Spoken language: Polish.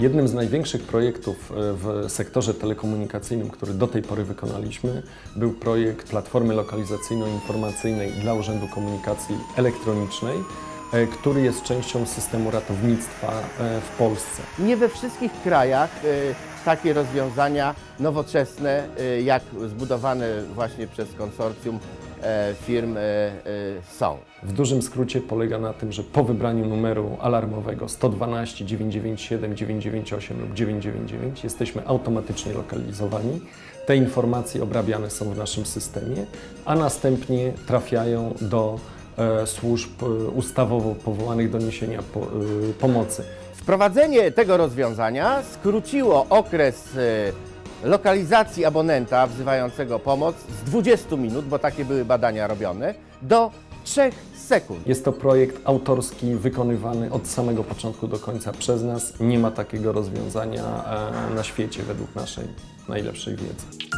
Jednym z największych projektów e, w sektorze telekomunikacyjnym, który do tej pory wykonaliśmy, był projekt Platformy Lokalizacyjno-Informacyjnej dla Urzędu Komunikacji Elektronicznej, e, który jest częścią systemu ratownictwa e, w Polsce. Nie we wszystkich krajach takie rozwiązania nowoczesne, jak zbudowane właśnie przez konsorcjum firm e, e, są. W dużym skrócie polega na tym, że po wybraniu numeru alarmowego 112, 997, 998 lub 999 jesteśmy automatycznie lokalizowani. Te informacje obrabiane są w naszym systemie, a następnie trafiają do e, służb e, ustawowo powołanych do niesienia po, e, pomocy. Wprowadzenie tego rozwiązania skróciło okres e, lokalizacji abonenta wzywającego pomoc z 20 minut, bo takie były badania robione, do 3 sekund. Jest to projekt autorski, wykonywany od samego początku do końca przez nas. Nie ma takiego rozwiązania e, na świecie według naszej najlepszej wiedzy.